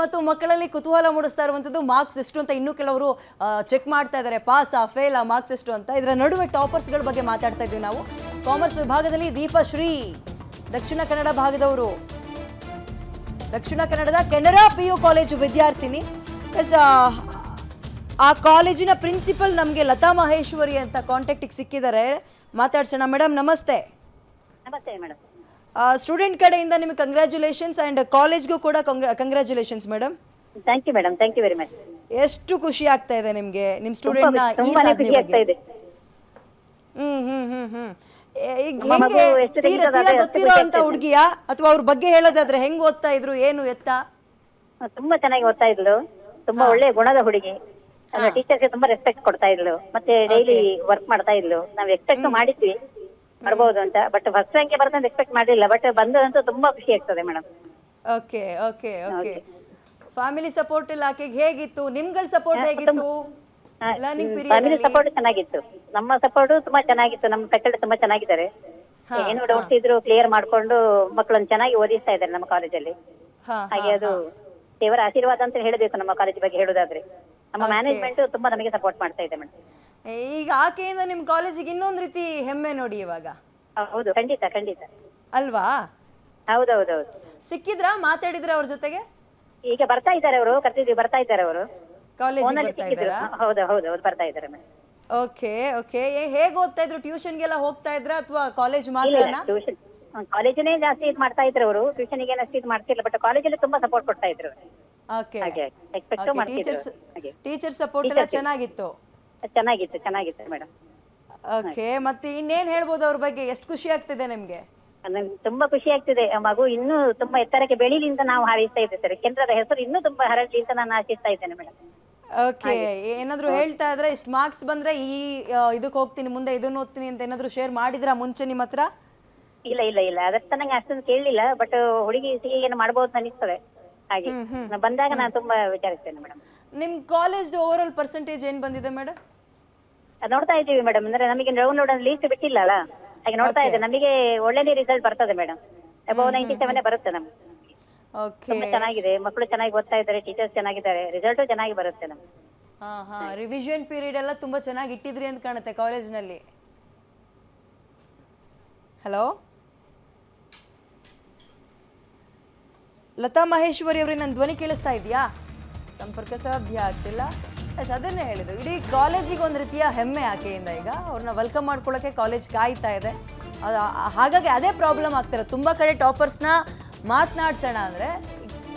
ಮತ್ತು ಮಕ್ಕಳಲ್ಲಿ ಕುತೂಹಲ ಮೂಡಿಸ್ತಾ ಇರುವಂಥದ್ದು ಮಾರ್ಕ್ಸ್ ಎಷ್ಟು ಅಂತ ಇನ್ನೂ ಕೆಲವರು ಚೆಕ್ ಮಾಡ್ತಾ ಇದ್ದಾರೆ. ಪಾಸ್ ಆ ಫೇಲ್ ಆ ಮಾರ್ಕ್ಸ್ ಎಷ್ಟು ಅಂತ. ಇದರ ನಡುವೆ ಟಾಪರ್ಸ್ಗಳ ಬಗ್ಗೆ ಮಾತಾಡ್ತಾ ಇದ್ದೀವಿ ನಾವು. ಕಾಮರ್ಸ್ ವಿಭಾಗದಲ್ಲಿ ದೀಪಶ್ರೀ ದಕ್ಷಿಣ ಕನ್ನಡ ಭಾಗದವರು. ದಕ್ಷಿಣ ಕನ್ನಡದ ಕೆನರಾ ಪಿ ಯು ಕಾಲೇಜು ವಿದ್ಯಾರ್ಥಿನಿ. ಎಸ್ ಆ ಕಾಲೇಜಿನ ಪ್ರಿನ್ಸಿಪಲ್ ನಮಗೆ ಲತಾ ಮಹೇಶ್ವರಿ ಅಂತ ಕಾಂಟ್ಯಾಕ್ಟಿಗೆ ಸಿಕ್ಕಿದ್ದಾರೆ. ಮಾತಾಡ್ಸೋಣ ಮೇಡಮ್ ನಮಸ್ತೆ. ನಮಸ್ತೆ ಮೇಡಮ್ ಸ್ಟೂಡೆಂಟ್ ಕಡೆಯಿಂದ ನಿಮಗೆ ಕಂಗ್ರ್ಯಾಚುಲೇಷನ್ಸ್ ಅಂಡ್ ಕಾಲೇಜ್ಗೂ ಕೂಡ congratulations madam thank you madam thank you very much ಎಷ್ಟು ಖುಷಿ ಆಗ್ತಾ ಇದೆ ನಿಮಗೆ? ನಿಮ್ಮ ಸ್ಟೂಡೆಂಟ್ನ ಈ ತುಂಬಾನೇ ಸಾಧನೆ ಖುಷಿ ಆಗ್ತಾ ಬಗ್ಗೆ ಇದೆ. ಹ್ಮ್ ಹ್ಮ್ ಹ್ಮ್ ಹ್ಮ್. ಏ- ಈಗ ನಮ್ಮ ಮಗು ಹೆಂಗೆ ಎಷ್ಟು ತೀರಾ ತೆಗಿತದೆ ತೀರಾ ಅಷ್ಟು ಗೊತ್ತಿರೋ ಅಂತ. ಹುಡುಗಿಯಾ? ಅಥವಾ ಅವ್ರ ಬಗ್ಗೆ ಹೇಳೋದಾದ್ರೆ ಹೆಂಗ್ ಓದ್ತಾ ಇದ್ರು ಏನು ಎತ್ತ? ತುಂಬಾ ಚೆನ್ನಾಗಿ ಓದ್ತಾ ಇದ್ಲು. ತುಂಬಾ ಒಳ್ಳೆ ಗುಣದ ಹುಡುಗಿ. ಟೀಚರ್ಗೆ ತುಂಬಾ ರೆಸ್ಪೆಕ್ಟ್ ಕೊಡ್ತಾ ಇದ್ಲು. ಮತ್ತೆ ಡೈಲಿ ವರ್ಕ್ ಮಾಡ್ತಾ ಇದ್ಲು. ನಾವ್ ಎಕ್ಸ್ಪೆಕ್ಟ್ ಮಾಡಿದ್ವಿ. ಬರ್ಬೋದು ಅಂತ. ಬಟ್ ಫಸ್ಟ್ ರ್ಯಾಂಕ್ ಬರ್ತಂತ ಎಕ್ಸ್ಪೆಕ್ಟ್ ಮಾಡಲಿಲ್ಲ. ಬಟ್ ಅಂತ ತುಂಬಾ ಖುಷಿ ಆಗ್ತದೆ madam okay okay okay family support ಇಲಾಖೆಗೆ ಆಕೆಗೆ ಹೇಗಿತ್ತು? ನಿಮ್ಗಳ ಸಪೋರ್ಟ್ ಹೇಗಿತ್ತು? ಲರ್ನಿಂಗ್ ಫ್ಯಾಮಿಲಿ ಸಪೋರ್ಟ್ ಚೆನ್ನಾಗಿತ್ತು. ನಮ್ಮ ಸಪೋರ್ಟ್ ತುಂಬಾ ಚೆನ್ನಾಗಿತ್ತು. ನಮ್ಮ ಫ್ಯಾಕಲ್ಟಿ ತುಂಬಾ ಚೆನ್ನಾಗಿದ್ದಾರೆ. ಏನು ಡೌಟ್ಸ್ ಇದ್ರು ಕ್ಲಿಯರ್ ಮಾಡ್ಕೊಂಡು ಮಕ್ಕಳನ್ನ ಚೆನ್ನಾಗಿ ಓದಿಸ್ತಾ ಇದ್ದಾರೆ ನಮ್ಮ ಕಾಲೇಜಲ್ಲಿ ಹಾಗೆ ಅದು ದೇವರ ಆಶೀರ್ವಾದ ಅಂತ ಹೇಳಬೇಕು ನಮ್ಮ ಕಾಲೇಜ್ ಬಗ್ಗೆ ಹೇಳೋದಾದ್ರೆ. ನಮ್ಮ ಮ್ಯಾನೇಜ್ಮೆಂಟ್ ತುಂಬಾ ನಮಗೆ ಸಪೋರ್ಟ್ ಮಾಡ್ತಾ ಇದೆ ಮೇಡಮ್ ಈಗ ಆಕೆಯಿಂದ ನಿಮ್ ಕಾಲೇಜಿಗೆ ಇನ್ನೊಂದ್ ರೀತಿ ಹೆಮ್ಮೆ ನೋಡಿ ಇವಾಗ? ಹೌದು ಖಂಡಿತ ಖಂಡಿತ. ಅಲ್ವಾ? ಹೌದೌದೌದು. ಸಿಕ್ಕಿದ್ರಾ ಮಾತಾಡಿದ್ರ ಅವ್ರ ಜೊತೆಗೆ? ಈಗ ಬರ್ತಾ ಇದ್ದಾರೆ ಅವರು ಕರ್ತಿದ್ವಿ ಬರ್ತಾ ಇದ್ದಾರೆ ಅವರು. ಕಾಲೇಜಿಗೆ ಬರ್ತಾ ಇದ್ದಾರಾ? ಹೌದು ಹೌದು ಹೌದು ಬರ್ತಾ ಇದ್ದಾರೆ ಓಕೆ ಓಕೆ. ಹೇಗ್ ಓದ್ತಾ ಇದ್ರು? ಟ್ಯೂಷನ್ಗೆಲ್ಲ ಹೋಗ್ತಾ ಇದ್ರ ಅಥವಾ ಕಾಲೇಜ್ ಮಾತ್ರನಾ? ಟ್ಯೂಷನ್ ಕಾಲೇಜನೇ ಜಾಸ್ತಿ ಇದು ಮಾಡ್ತಾ ಇದ್ರು ಅವರು. ಟ್ಯೂಷನ್ಗೆ ಅಷ್ಟು ಇದು ಮಾಡ್ತಿಲ್ಲ ಬಟ್ ಕಾಲೇಜಲ್ಲಿ ತುಂಬಾ ಸಪೋರ್ಟ್ ಕೊಡ್ತಾ ಇದ್ರು ಓಕೆ. ಟೀಚರ್ಸ್ ಟೀಚರ್ ಸಪೋರ್ಟ್ ಎಲ್ಲ ಚೆನ್ನಾಗಿತ್ತು. ಚೆನ್ನಾಗಿತ್ತು ಚೆನ್ನಾಗಿತ್ತು ಮೇಡಮ್. ಓಕೆ ಮತ್ತೆ ಇನ್ನೇನ್ ಹೇಳ್ಬೋದು ಅವ್ರ ಬಗ್ಗೆ? ಎಷ್ಟು ಖುಷಿ ಆಗ್ತಿದೆ ನಿಮ್ಗೆ? ನಂಗೆ ತುಂಬಾ ಖುಷಿ ಆಗ್ತಿದೆ. ಮಗು ಇನ್ನೂ ತುಂಬಾ ಎತ್ತರಕ್ಕೆ ಬೆಳೀಲಿ ಅಂತ ನಾವು ಹಾರೈಸ್ತಾ ಇದ್ದೇವೆ ಸರ್ ಕೇಂದ್ರದ ಹೆಸರು ಇನ್ನೂ ತುಂಬಾ ಹರಡಲಿ ಅಂತ ನಾನು ಆಶಿಸ್ತಾ ಇದ್ದೇನೆ ಮೇಡಮ್. ಓಕೆ ಏನಾದ್ರು ಹೇಳ್ತಾ ಇದ್ರೆ ಇಷ್ಟು ಮಾರ್ಕ್ಸ್ ಬಂದ್ರೆ ಈ ಇದಕ್ಕೆ ಹೋಗ್ತೀನಿ ಮುಂದೆ ಇದನ್ನ ಓದ್ತೀನಿ ಅಂತ ಏನಾದ್ರು ಶೇರ್ ಮಾಡಿದ್ರಾ ಮುಂಚೆ ನಿಮ್ಮ ಹತ್ರ? ಇಲ್ಲ ಇಲ್ಲ ಇಲ್ಲ. ಅದಕ್ಕೆ ನಂಗೆ ಅಷ್ಟೊಂದು ಕೇಳಲಿಲ್ಲ ಬಟ್ ಹುಡುಗಿ ಸಿಹಿ ಏನು ಮಾಡ್ಬೋದು ಅನಿಸ್ತದೆ. ಹಾಗೆ. ಬಂದಾಗ ನಾನು ತುಂಬಾ ವಿಚಾರಿಸ್ತೇನೆ ಮೇಡಮ್. ನಿಮ್ ಕಾಲೇಜ್ ಓವರ್ ಆಲ್ ಪರ್ಸೆಂಟೇಜ್ ಏನ್ ಬಂದಿದೆ ಮೇಡಮ್ ನೋಡ್ತಾ ಇದ್ದೀವಿ ಮೇಡಮ್ ಅಂದ್ರೆ ನಮಗೆ ರೌಂಡ್ ಲೀಸ್ಟ್ ಬಿಟ್ಟಿಲ್ಲ ಅಲ್ಲ ಹಾಗೆ ನೋಡ್ತಾ ಇದ್ದೆ ನಮಗೆ ಒಳ್ಳೆನೇ ರಿಸಲ್ಟ್ ಬರ್ತದೆ ಮೇಡಮ್ ಅಬೌವ್ ನೈಂಟಿ ಸೆವೆನ್ ಬರುತ್ತೆ ನಮ್ಗೆ. ಓಕೆ ತುಂಬಾ ಚೆನ್ನಾಗಿದೆ. ಮಕ್ಕಳು ಚೆನ್ನಾಗಿ ಓದ್ತಾ ಇದ್ದಾರೆ ಟೀಚರ್ಸ್ ಚೆನ್ನಾಗಿದ್ದಾರೆ. ರಿಸಲ್ಟ್ ಚೆನ್ನಾಗಿ ಬರುತ್ತೆ ನಮ್ಗೆ. ಹಾ ಹಾ. ರಿವಿಷನ್ ಪೀರಿಯಡ್ ಎಲ್ಲ ತುಂಬಾ ಚೆನ್ನಾಗಿ ಇಟ್ಟಿದ್ರಿ ಅಂತ ಕಾಣುತ್ತೆ ಕಾಲೇಜ್ನಲ್ಲಿ ಹಲೋ ಲತಾ ಮಹೇಶ್ವರಿ ಅವರೇ ನನ್ನ ಧ್ವನಿ ಕೇಳಿಸ್ತಾ ಇದೆಯಾ? ಸಂಪರ್ಕ ಸಾಧ್ಯ ಆಗ್ತಿಲ್ಲ. ಎಸ್, ಅದನ್ನೇ ಹೇಳಿದ್ದು. ಇಡೀ ಕಾಲೇಜಿಗೆ ಒಂದು ರೀತಿಯ ಹೆಮ್ಮೆ ಆಕೆಯಿಂದ ಈಗ. ಅವ್ರನ್ನ ವೆಲ್ಕಮ್ ಮಾಡ್ಕೊಳ್ಳೋಕೆ ಕಾಲೇಜ್ ಕಾಯ್ತಾ ಇದೆ. ಹಾಗಾಗಿ ಅದೇ ಪ್ರಾಬ್ಲಮ್ ಆಗ್ತಾರೆ ತುಂಬ ಕಡೆ ಟಾಪರ್ಸ್ನ ಮಾತನಾಡ್ಸೋಣ ಅಂದರೆ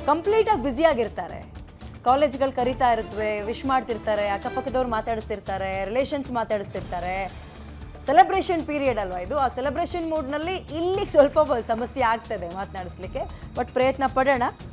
ಕಂಪ್ಲೀಟಾಗಿ ಬ್ಯುಸಿಯಾಗಿರ್ತಾರೆ ಕಾಲೇಜ್ಗಳು ಕರಿತಾ ಇರುತ್ತವೆ ವಿಶ್ ಮಾಡ್ತಿರ್ತಾರೆ, ಅಕ್ಕಪಕ್ಕದವ್ರು ಮಾತಾಡಿಸ್ತಿರ್ತಾರೆ ರಿಲೇಷನ್ಸ್ ಮಾತಾಡಿಸ್ತಿರ್ತಾರೆ. ಸೆಲೆಬ್ರೇಷನ್ ಪೀರಿಯಡ್ ಅಲ್ವಾ ಇದು? ಆ ಸೆಲೆಬ್ರೇಷನ್ ಮೂಡ್ನಲ್ಲಿ ಇಲ್ಲಿಗೆ ಸ್ವಲ್ಪ ಸಮಸ್ಯೆ ಆಗ್ತದೆ ಮಾತನಾಡಿಸ್ಲಿಕ್ಕೆ. ಬಟ್ ಪ್ರಯತ್ನ ಪಡೋಣ.